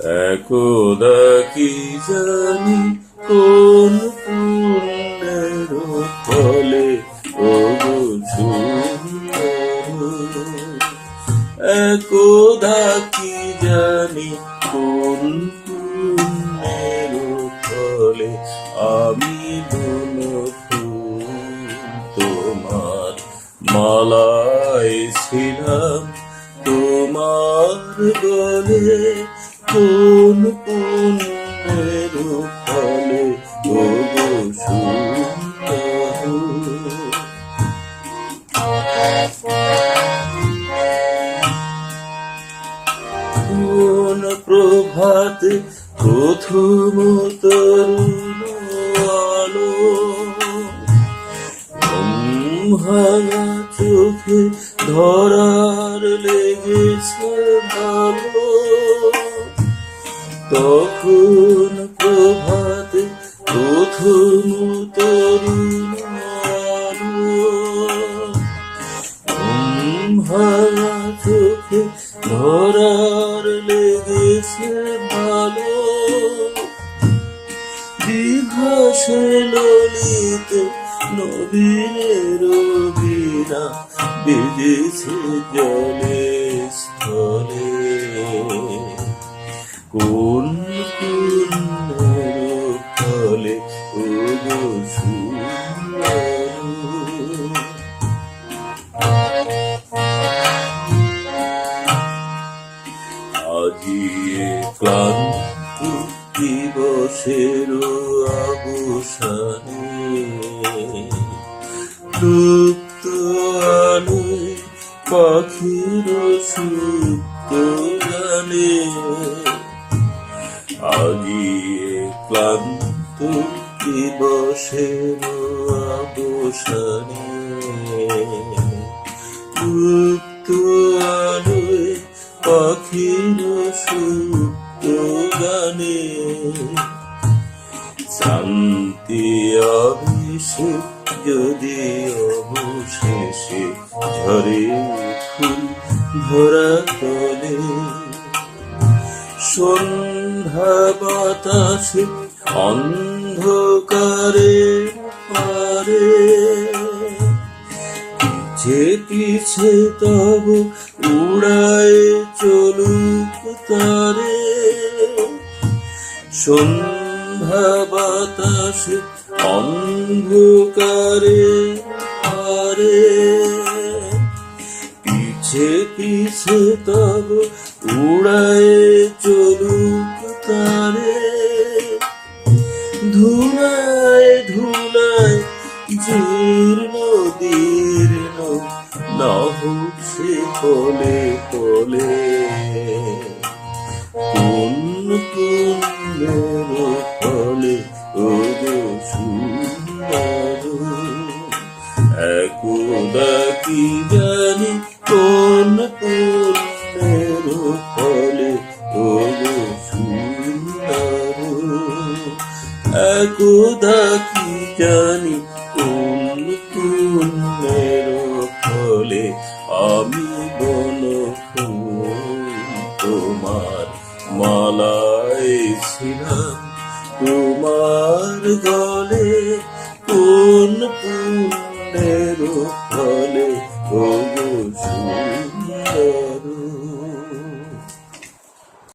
একদা কি জানি কোন পুণ্যের ফলে? সুন্দর। একদা কি জানি কোন পুণ্যের ফলে? আমি তোমার মালায় ছিলাম, তোমার গলে কোন কোন প্রভাতে প্রথম তরুণ আলো ভাঙা চোখে ধরার লেগেছে ভালো। তখন প্রভাতে প্রথম তরুণ ভাঙা চোখে ধরার লেগেছে ভালো। বিভাসে ললিত নবীনের বীণা বেজেছে জলে। আজিয়ে ক্লান্ত দিবসের অবসানে লুপ্ত আলোয় পাখির সুপ্ত গানে। ক্লান্ত দিবসের অবসানে আলোয় পাখির সুপ্ত গানে। শান্তি অভিষেক যদি অবশেষে ঝরে ফুল ধরা তলে। সন্ধ্যা বাতাসে অন্ধকারে পারে। পিছে পিছে তব উড়ায় চলুক তারে। সন্ধ্যা বাতাসে অন্ধকারে পারে। পিছে পিছে তব উড়ায় চলুক জীর্ণ সে কোলে কোলে। কোন পুণ্যের ফলে ওগো সুন্দর। একদা কি জানি কোন পুণ্যের ফলে ওগো সুন্দর। কি জানি তোমার মালায় ছিলাম। তোমার গলে কোন পুণ্যের ফলে ওগো সুন্দর।